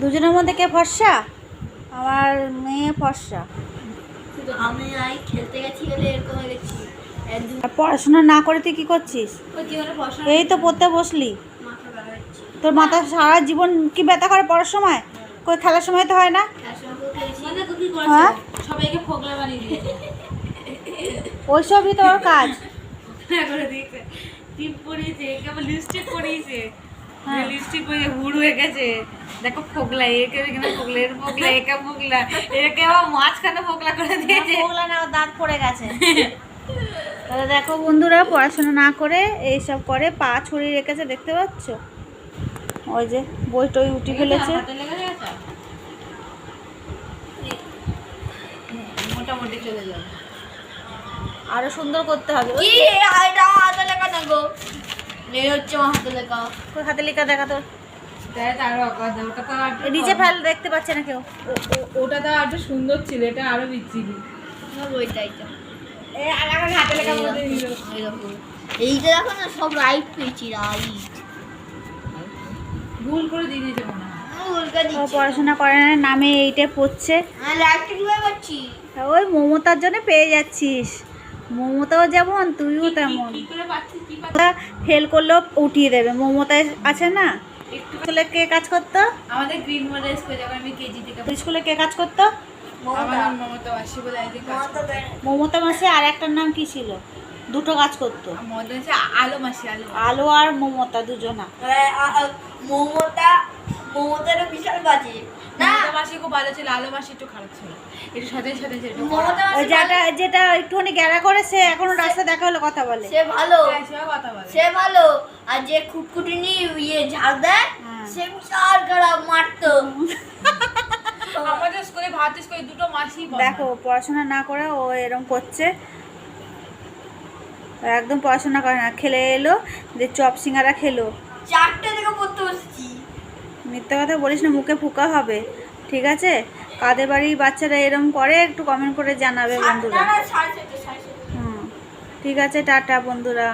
দুজনের মধ্যে কে ফর্সা? আমার মেয়ে ফর্সা। আমি খেলতে গেছি বলে এরকম গেছি। পড়াশোনা না করে তুই কি করছিস? এই তো পড়তে বসলি। মাথা ব্যথা হচ্ছে। তোর মাথা সারা জীবন কি ব্যথা করে পড়ার সময়? কই খেলার সময় তো হয় না? মানে হ্যাঁ? করেছে? সবাইকে ফোকলা বানিয়ে দিয়েছে। ওইসবই তোর কাজ। ফোকলা লিপস্টিক হ্যাঁ। পরিয়ে হুড় হয়ে গেছে। দেখো ফোকলা একে এখানে ফোকলা এর ফোকলা একা ফোকলা একে আবার মাঝখানে ফোকলা করে দিয়েছে। ওগুলা না দাঁত পড়ে গেছে। তাহলে দেখো বন্ধুরা পড়াশোনা না করে এইসব করে পা ছড়িয়ে রেখেছে দেখতে পাচ্ছ? ওই যে বই টই উঠি ফেলেছে। মোটামুটি চলে যাবে। আরও সুন্দর করতে হবে ওই কি এটা আমার হাতে লেখা না গো এই হচ্ছে আমার হাতে লেখা। তোর হাতে লেখা দেখা তোর। তো আরও অকাজ ওটা তো আর এ নিচে ফেল দেখতে পাচ্ছে না কেউ। ওটা তো আরও সুন্দর ছিল এটা আরও বিচ্ছিরি। এইটা। দেখো না সব রাইট পেয়েছি রাইট ভুল করে দিয়ে দিয়েছে মনে হয়। পড়াশোনা করে না নামে এইটা পড়ছে। করছি ওই মমতার জন্য পেয়ে যাচ্ছিস। মমতাও যেমন তুইও তেমন। ফেল করলেও উঠিয়ে দেবে। মমতায় আছে না? একটু স্কুলে কে কাজ করতো? আমাদের গ্রিন মডেল স্কুলে যখন আমি কেজি থেকে স্কুলে কে কাজ করতো? মমতা। মমতা মাসে আর একটার নাম কি ছিল? দুটো কাজ করতো। মমতা আলো মাসি আলো আলো আর মমতা দুজনা। মমতা মমতাটা বিশাল বাজে। মমতা মাসি খুব ভালো ছিল আলো মাসি একটু খারাপ ছিল। সাথে সাথে যেটা যেটা একটুখানি গ্যারা করেছে এখনও রাস্তা দেখা হলে কথা বলে। সে ভালো। হ্যাঁ, কথা বলে। সে ভালো। আর যে ইয়ে ঝাড় দেয় হ্যাঁ। সে বিশাল খারাপ মারতো। আমাদের স্কুলে ভাত স্কুলে দুটো মাসি দেখো পড়াশোনা না করে ও এরম করছে। একদম পড়াশোনা করে না। খেলে এলো যে চপ সিঙ্গারা খেলো। চারটে থেকে মিথ্যা কথা বলিস না মুখে ফুকা হবে ঠিক আছে? কাদের বাড়ির বাচ্চারা এরম করে একটু কমেন্ট করে জানাবে বন্ধুরা। হুম ঠিক আছে টাটা বন্ধুরা।